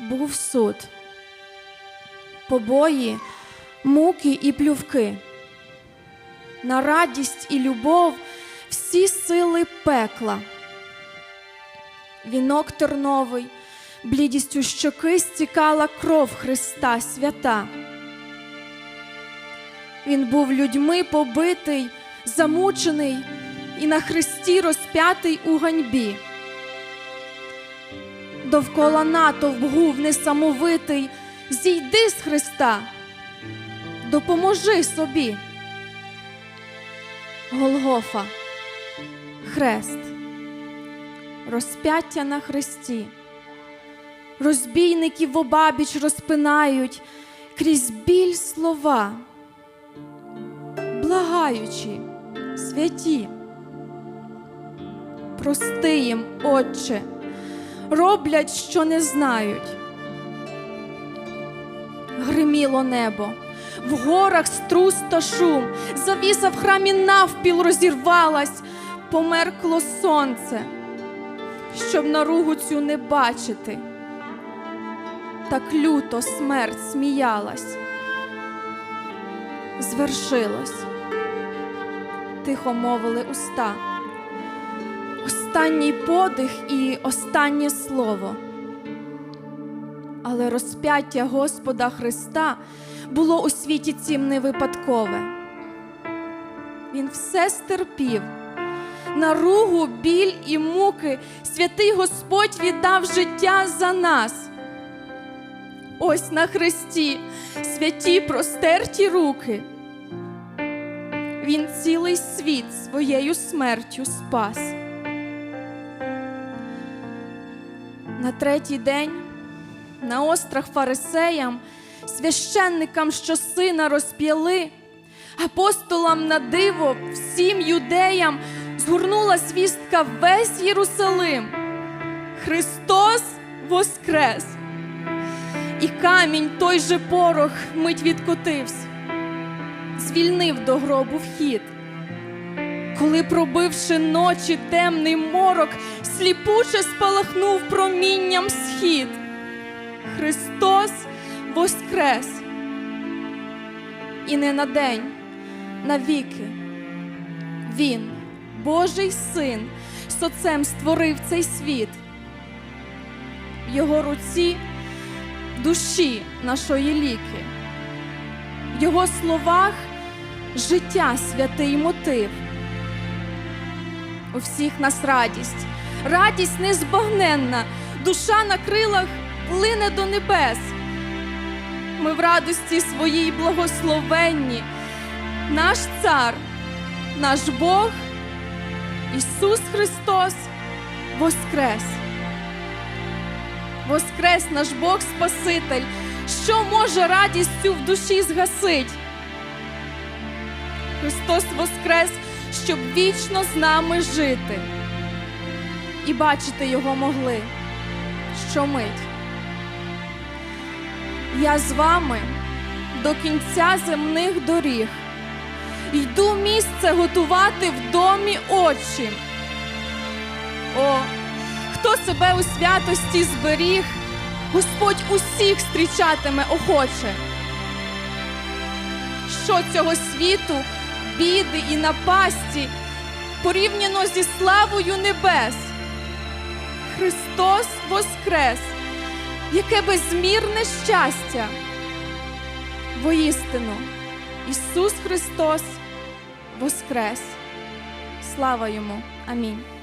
був суд, побої, муки і плювки. На радість і любов всі сили пекла. Вінок терновий, блідістю щоки стікала кров Христа свята. Він був людьми побитий, замучений і на хресті розп'ятий у ганьбі. Довкола натовп гув несамовитий, зійди з Христа, допоможи собі. Голгофа, хрест, розп'яття на хресті, розбійників обабіч розпинають крізь біль слова, благаючи, святі, прости їм, Отче, роблять, що не знають. Гриміло небо, в горах струс та шум, завіса в храмі навпіл розірвалась, померкло сонце, щоб наругу цю не бачити. Так люто смерть сміялась. Звершилось, тихо мовили уста. Останній подих і останнє слово. Але розп'яття Господа Христа було у світі цім не випадкове. Він все стерпів, наругу, біль і муки святий Господь віддав життя за нас. Ось на хресті святі простерті руки. Він цілий світ своєю смертю спас. На третій день на острах фарисеям, священникам, що сина розп'яли, апостолам на диво, всім юдеям згорнула звістка весь Єрусалим. Христос воскрес! І камінь той же порох мить відкотився, звільнив до гробу вхід. Коли, пробивши ночі темний морок, сліпуче спалахнув промінням схід. Христос воскрес. І не на день, навіки. Він, Божий син, з отцем створив цей світ. В його руці душі нашої ліки, в його словах життя святий мотив. У всіх нас радість, радість незбагненна, душа на крилах лине до небес. Ми в радості своїй благословенні, наш цар, наш Бог, Ісус Христос Воскрес. Воскрес наш Бог Спаситель, що може радістю в душі згасить. Христос Воскрес, щоб вічно з нами жити і бачити Його могли щомить. Я з вами до кінця земних доріг. Йду місце готувати в домі очі. О, хто себе у святості зберіг, Господь усіх зустрічатиме охоче. Що цього світу, біди і напасті порівняно зі славою небес? Христос Воскрес! яке безмірне щастя. Воістину, Ісус Христос Воскрес. Слава йому! Амінь.